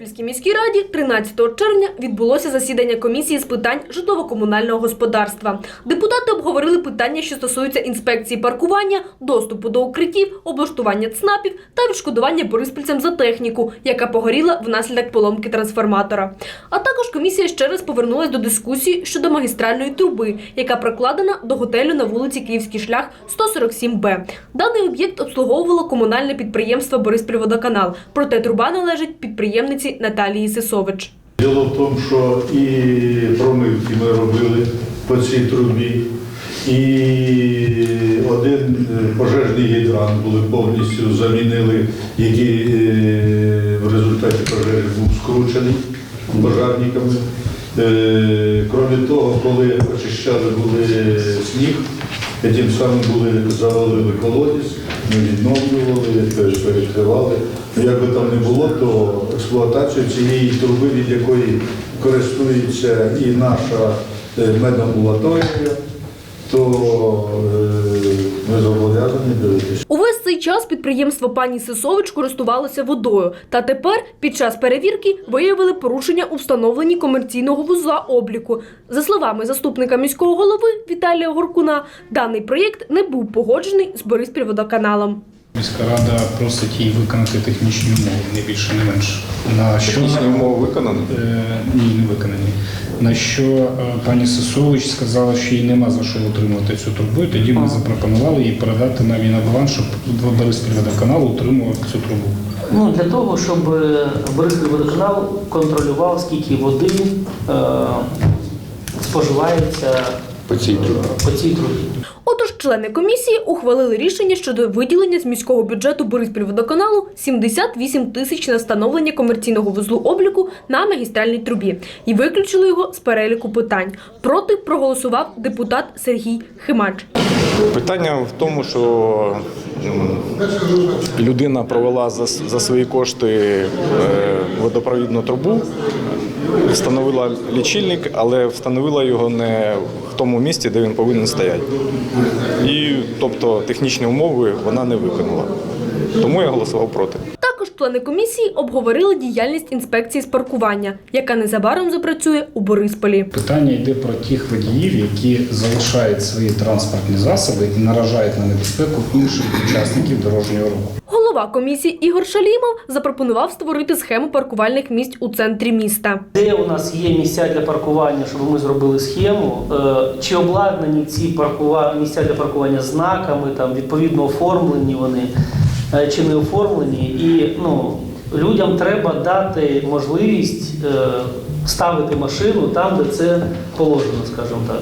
Бориспільській міській раді 13 червня відбулося засідання комісії з питань житлово-комунального господарства. Депутати обговорили питання, що стосуються інспекції паркування, доступу до укриттів, облаштування ЦНАПів та відшкодування бориспільцям за техніку, яка погоріла внаслідок поломки трансформатора. А також комісія ще раз повернулась до дискусії щодо магістральної труби, яка прокладена до готелю на вулиці Київський шлях 147Б. Даний об'єкт обслуговувало комунальне підприємство Бориспільводоканал, проте труба належить підприємниці Наталії Сисович. Діло в тому, що і промивки ми робили по цій трубі, і один е, пожежний гідрант були повністю замінили, який е, в результаті пожежі був скручений пожарниками. Е, Крім того, коли очищали були сніг, тим самим були завалили колодязь, ми відновлювали, теж перекривали. Ну, Як би там не було, то експлуатацію цієї труби, від якої користується і наша е, медамбулаторія, то е, ми зобов'язані дивитися. Час підприємство пані Сисович користувалося водою. Та тепер, під час перевірки, виявили порушення у встановленні комерційного вузла обліку. За словами заступника міського голови Віталія Горкуна, даний проєкт не був погоджений з Бориспільводоканалом. Міська рада просить їй виконати технічні умови, не більше, не менше. На що Технічні умови виконані? Е, ні, не виконані. На що е, пані Сосович сказала, що їй нема за що утримувати цю трубу, і тоді ми запропонували їй передати на баланс, щоб Бориспільводоканал утримував цю трубу. Ну, для того, щоб е, Бориспільводоканал контролював, скільки води е, споживається По цій трубі. е, по цій трубі. Отож, члени комісії ухвалили рішення щодо виділення з міського бюджету Бориспільводоканалу 78 тисяч на встановлення комерційного вузлу обліку на магістральній трубі і виключили його з переліку питань. Проти проголосував депутат Сергій Химач. Питання в тому, що людина провела за, свої кошти е, водопровідну трубу, встановила лічильник, але встановила його не в тому місці, де він повинен стояти. І тобто технічні умови вона не виконала. Тому я голосував проти. Також члени комісії обговорили діяльність інспекції з паркування, яка незабаром запрацює у Борисполі. Питання йде про тих водіїв, які залишають свої транспортні засоби і наражають на небезпеку інших учасників дорожнього руху. Голова комісії Ігор Шалімов запропонував створити схему паркувальних місць у центрі міста. Де у нас є місця для паркування, щоб ми зробили схему, е, чи обладнані ці паркува... місця для паркування знаками, там відповідно оформлені вони е, чи не оформлені. І ну, людям треба дати можливість е, ставити машину там, де це положено, скажімо так.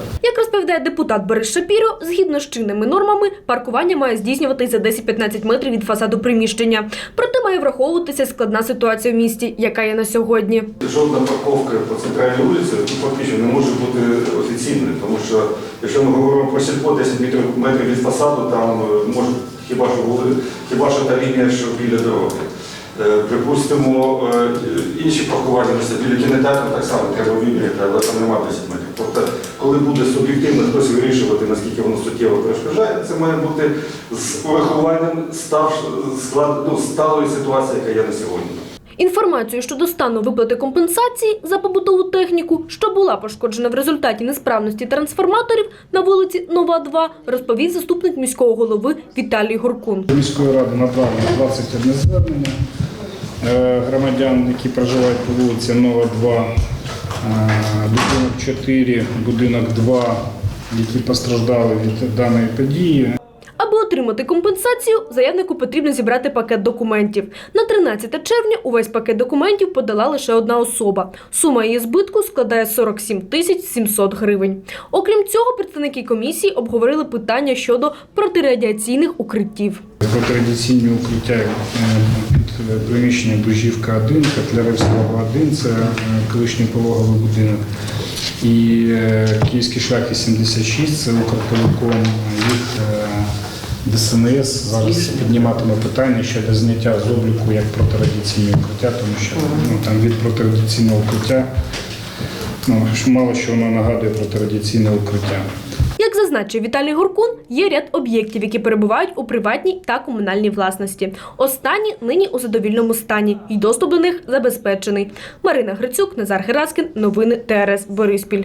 Розповідає депутат Борис Шапіро, згідно з чинними нормами, паркування має здійснюватись за 10-15 метрів від фасаду приміщення. Проте має враховуватися складна ситуація в місті, яка є на сьогодні. Жодна парковка по центральній вулиці ну, фактично не може бути офіційною, тому що якщо ми говоримо про сільпо 10 метрів, від фасаду, там е, може хіба що хіба що та лінія, що біля дороги. Е, Припустимо, е, інші паркування біля кінотеатру так само треба вибігати, але там немає 10 метрів. Тобто, коли буде суб'єктивно хтось вирішувати, наскільки воно суттєво перешкоджає, це має бути з урахуванням став, склад, ну, сталої ситуації, яка є на сьогодні. Інформацію щодо стану виплати компенсації за побутову техніку, що була пошкоджена в результаті несправності трансформаторів на вулиці Нова 2, розповів заступник міського голови Віталій Горкун. Міської ради направлено 21 звернення е, громадян, які проживають по вулиці Нова 2, е, будинок 4, будинок 2, які постраждали від даної події. Аби отримати компенсацію, заявнику потрібно зібрати пакет документів. На 13 червня увесь пакет документів подала лише одна особа. Сума її збитку складає 47 тисяч 700 гривень. Окрім цього, представники комісії обговорили питання щодо протирадіаційних укриттів. Про традиційні укриття під приміщенням Бужівка 1, Котляревського 1, це е, колишній пологовий будинок. І е, Київський шлях 86, це Укртелеком, їх е, ДСНС зараз підніматиме питання щодо зняття з обліку як протирадіаційні укриття, тому що ну, там від протирадіаційного укриття ну, мало що воно нагадує протирадіаційне укриття. Зазначив Віталій Горкун, є ряд об'єктів, які перебувають у приватній та комунальній власності. Останні нині у задовільному стані, і доступ до них забезпечений. Марина Грицюк, Назар Гераскін. Новини ТРС Бориспіль.